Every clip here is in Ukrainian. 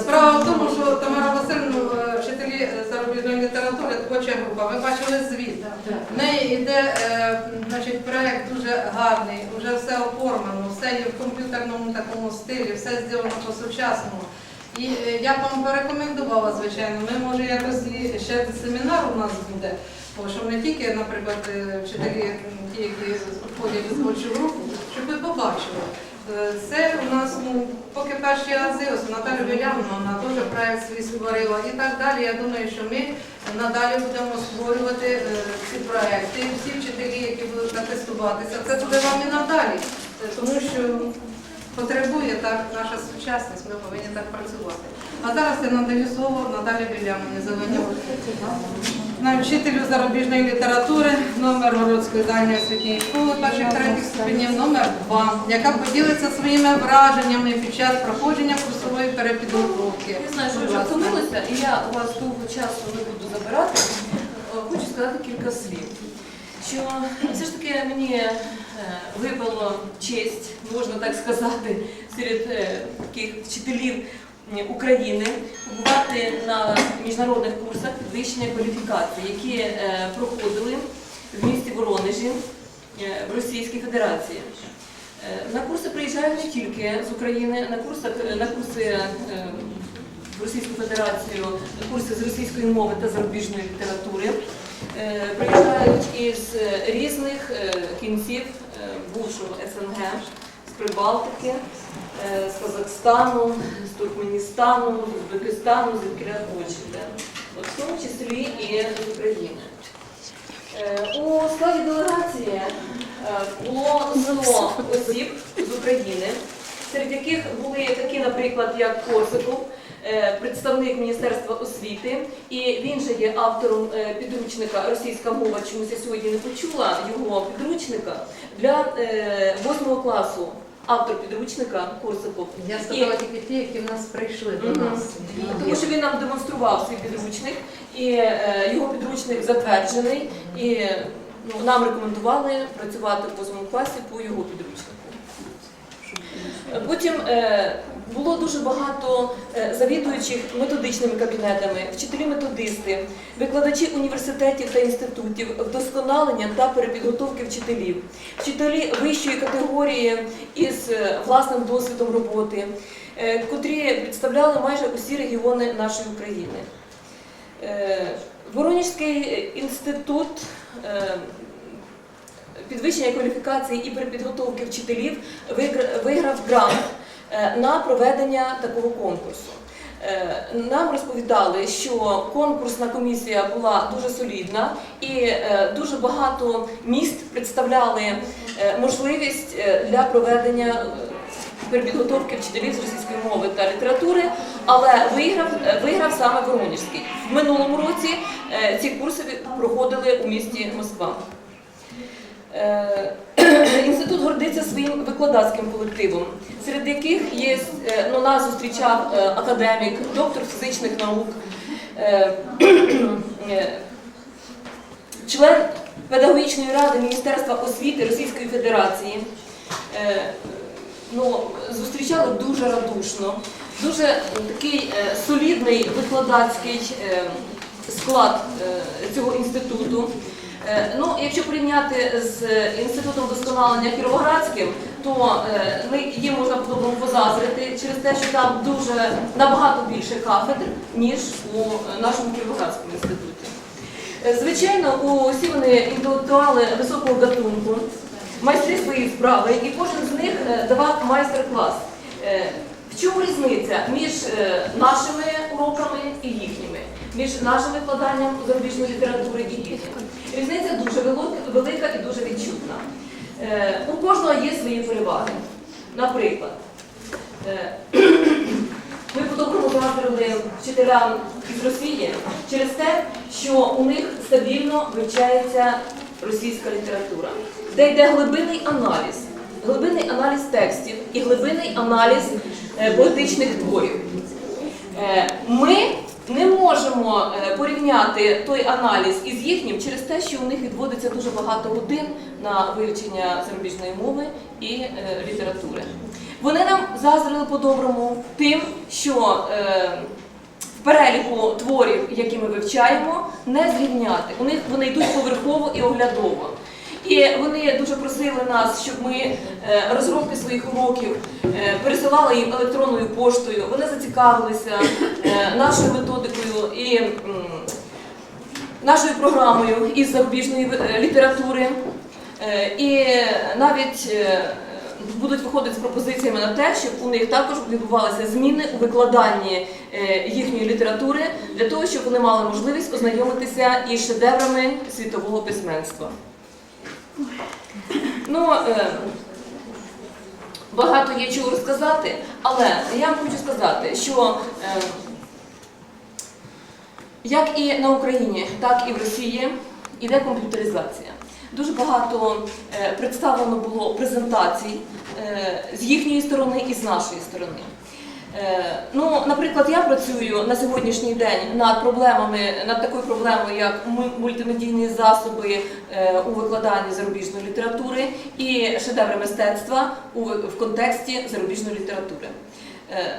Справа в тому, що Тамара Васильівна, е, вчителі зарубіжної літератури, творча група, ви бачили звіт. В неї йде е, проект дуже гарний, вже все оформлено, все є в комп'ютерному такому стилі, все зроблено по-сучасному. І е, я б вам порекомендувала, звичайно, ми може якось ще семінар у нас буде, бо що не тільки, наприклад, е, вчителі, ті, які входять у творчу групу, щоб ви побачили. Е, Це у нас ну, поки перші рази, Наталя Вілявна, вона теж проект свій створила і так далі. Я думаю, що ми надалі будемо створювати е, ці проекти. Всі вчителі, які будуть атестуватися, це буде вам і надалі, тому що потребує так наша сучасність, ми повинні так працювати. А зараз я надаю слово Наталі Білямовні Зеленюк, на вчителю зарубіжної літератури номер Городської дальньої освітньої школи перших третіх ступенів номер 2 яка поділиться своїми враженнями під час проходження курсової перепідготовки. Я знаю, що ви вже втомилися, і я у вас довго часу не буду забирати. Е, Хочу сказати кілька слів. Що все ж таки мені е, випало честь, можна так сказати, серед е, таких вчителів України побувати на міжнародних курсах підвищення кваліфікації, які е, проходили в місті Воронежі е, в Російській Федерації. Е, На курси приїжджають не тільки з України, на курси, на курси в Російську Федерацію, на курси з російської мови та зарубіжної літератури. Приїжджають із різних кінців бувшого СНГ, Прибалтики, е, з Казахстану, з Туркменістану, з Узбекистану, з Відкіля хочете, в тому числі і з України. Е, У складі делегації е, було 100 осіб з України, серед яких були такі, наприклад, як Корсаков, представник Міністерства освіти, і він же є автором підручника Російська мова, чомусь я сьогодні не почула його підручника для 8 класу. Автор підручника Корсаков. Я І- сказала тільки ті, які в нас прийшли до Мгм. нас. тому що він нам демонстрував свій підручник, і е, його підручник затверджений, і ну, нам рекомендували працювати в восьмому класі по його підручнику. Потім е, було дуже багато е, завідуючих методичними кабінетами, вчителі-методисти, викладачі університетів та інститутів, вдосконалення та перепідготовки вчителів, вчителі вищої категорії із е, власним досвідом роботи, е, котрі представляли майже усі регіони нашої України. Воронежський інститут підвищення кваліфікації і перепідготовки вчителів виграв грант на проведення такого конкурсу. Е, Нам розповідали, що конкурсна комісія була дуже солідна і е, дуже багато міст представляли е, можливість е, для проведення е, перепідготовки вчителів з російської мови та літератури, але виграв, е, виграв саме Воронежський. В минулому році е, ці курси проходили у місті Москва. Е, Інститут гордиться своїм викладацьким колективом, серед яких є е, ну, нас зустрічав е, академік, доктор фізичних наук, е, член педагогічної ради Міністерства освіти Російської Федерації. Ну, зустрічали дуже радушно, дуже такий солідний викладацький склад цього інституту. Е, Ну, якщо порівняти з інститутом вдосконалення Кіровоградським, то е, їм можна по-доброму позазрити через те, що там дуже набагато більше кафедр, ніж у е, нашому Кіровоградському інституті. Е, Звичайно, усі вони інтелектуали високого гатунку, майстри своєї справи, і кожен з них е, давав майстер-клас. Е, В чому різниця між е, нашими уроками і їхніми, між нашим викладанням зарубіжної літератури і їхніми? Різниця дуже велика- і дуже відчутна. Е, У кожного є свої переваги. Наприклад, е, ми по-доброму заздрили вчителям із Росії через те, що у них стабільно вивчається російська література, де йде глибинний аналіз, глибинний аналіз текстів і глибинний аналіз е, поетичних творів. Ми не можемо е, порівняти той аналіз із їхнім через те, що у них відводиться дуже багато годин на вивчення зарубіжної мови і е, літератури. Вони нам заздрили по-доброму тим, що е, в переліку творів, які ми вивчаємо, не зрівняти. У них вони йдуть поверхово і оглядово. І вони дуже просили нас, щоб ми е, розробки своїх уроків е, пересилали їм електронною поштою. Вони зацікавилися е, нашою методикою і нашою програмою із зарубіжної літератури. І навіть будуть виходити з пропозиціями на те, щоб у них також відбувалися зміни у викладанні їхньої літератури для того, щоб вони мали можливість ознайомитися із шедеврами світового письменства. Ну, е, багато є чого розказати, але я вам хочу сказати, що е, як і на Україні, так і в Росії іде комп'ютеризація. Дуже багато е, представлено було презентацій з їхньої сторони і з нашої сторони. Е, Ну, наприклад, я працюю на сьогоднішній день над проблемами, над такою проблемою, як мультимедійні засоби е, у викладанні зарубіжної літератури і шедеври мистецтва в контексті зарубіжної літератури. Е,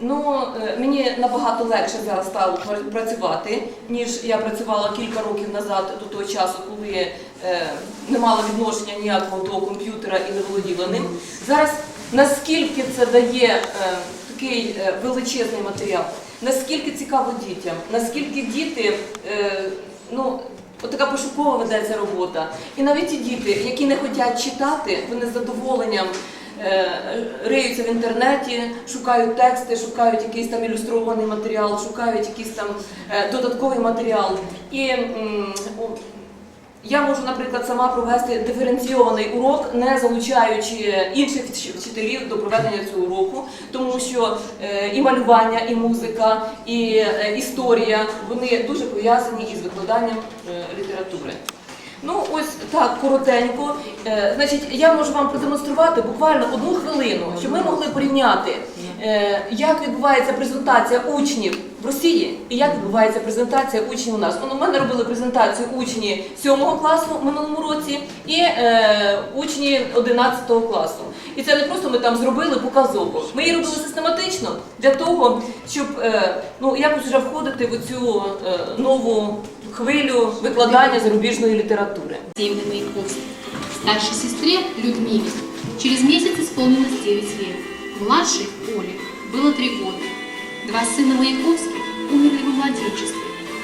Ну, мені набагато легше зараз стало працювати, ніж я працювала кілька років назад до того часу, коли не мала відношення ніякого до комп'ютера і не володіла ним. Зараз наскільки це дає е, такий е, величезний матеріал, наскільки цікаво дітям, наскільки діти, е, ну, така пошукова ведеться робота. І навіть ті діти, які не хочуть читати, вони з задоволенням риються в інтернеті, шукають тексти, шукають якийсь там ілюстрований матеріал, шукають якийсь там додатковий матеріал. І я можу, наприклад, сама провести диференційований урок, не залучаючи інших вчителів до проведення цього уроку, тому що е, і малювання, і музика, і е, історія вони дуже пов'язані із викладанням е, літератури. Ну, ось так коротенько. Значить, я можу вам продемонструвати буквально одну хвилину, щоб ми могли порівняти, як відбувається презентація учнів в Росії і як відбувається презентація учнів у нас. У мене робили презентацію учні 7 класу в минулому році і е, учні 11 класу. І це не просто ми там зробили показово. Ми її робили систематично для того, щоб е, ну, якось вже входити в цю е, нову хвилю викладання зарубіжної літератури. Старшей сестре Людмиле. Через месяц исполнилось 9 лет. Младшей, Оле, было 3 года. Два сына Маяковских умерли в младенчестве,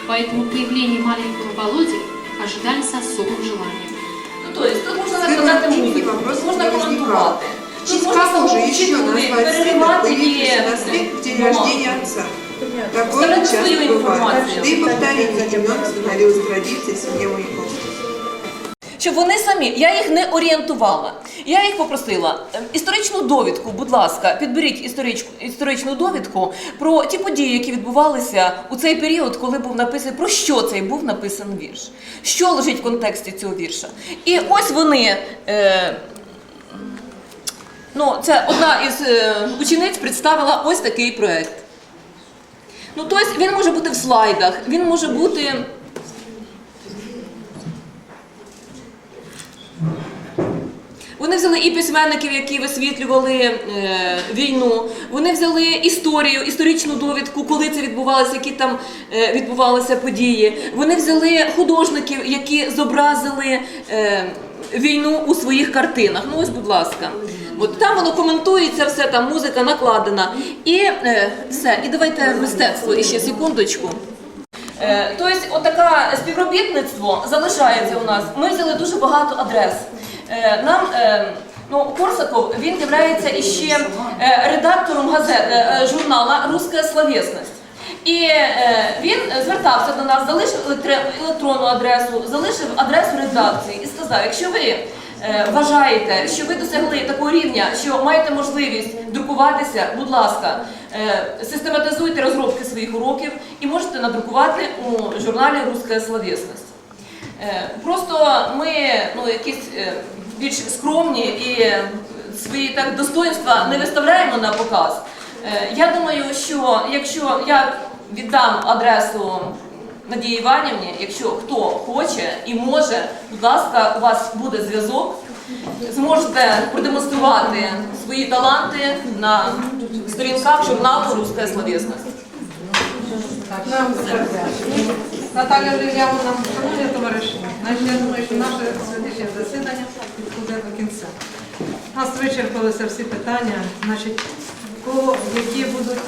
поэтому появление маленького Володи ожидали с особым желанием. Ну, то есть, тут можна накладати музику, можна коментувати. Тут Честь можна еще туди, назвать сына, переривати і появившегося на свет в день рождения отца? Такое часто свою бывает. информацию. Да и повторение немного становилось традицией в семье Маяковских. Щоб вони самі, я їх не орієнтувала. Я їх попросила ем, історичну довідку, будь ласка, підберіть історичку, історичну довідку про ті події, які відбувалися у цей період, коли був написаний, про що цей був написаний вірш, що лежить в контексті цього вірша. І ось вони. Е, ну, це одна із е, учениць представила ось такий проект. Ну, тобто він може бути в слайдах, він може бути. Вони взяли і письменників, які висвітлювали е, війну. Вони взяли історію, історичну довідку, коли це відбувалося, які там е, відбувалися події. Вони взяли художників, які зобразили е, війну у своїх картинах. Ну ось, будь ласка. От там воно коментується, все там музика накладена. І е, все. І давайте мистецтво і ще секундочку. Е, Тобто, отаке співробітництво залишається у нас. Ми взяли дуже багато адрес. Е, Нам е, ну, Корсаков він є іще е, редактором газет журнала Руська словесність. І він звертався до нас, залишив електронну адресу, залишив адресу редакції і сказав: якщо ви вважаєте, що ви досягли такого рівня, що маєте можливість друкуватися, будь ласка, систематизуйте розробки своїх уроків і можете надрукувати у журналі Руська словесність. Просто ми ну, якісь більш скромні і свої так достоинства не виставляємо на показ. Е, Я думаю, що якщо я віддам адресу Надії Іванівні, якщо хто хоче і може, будь ласка, у вас буде зв'язок, зможете продемонструвати свої таланти на сторінках журналу нам затверджено. Наталя Лілявна, шановні товариші, я думаю, що наше сьогоднішнє засідання підходить до кінця. У нас вичерпалися всі питання. Значить, кого які будуть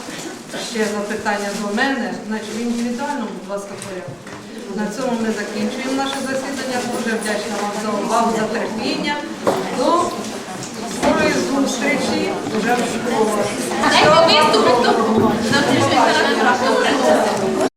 ще запитання до мене, значить в індивідуальному, будь ласка, порядку. На цьому ми закінчуємо наше засідання. Дуже вдячна вам за увагу, за терпіння. До скорої зустрічі вже в хто...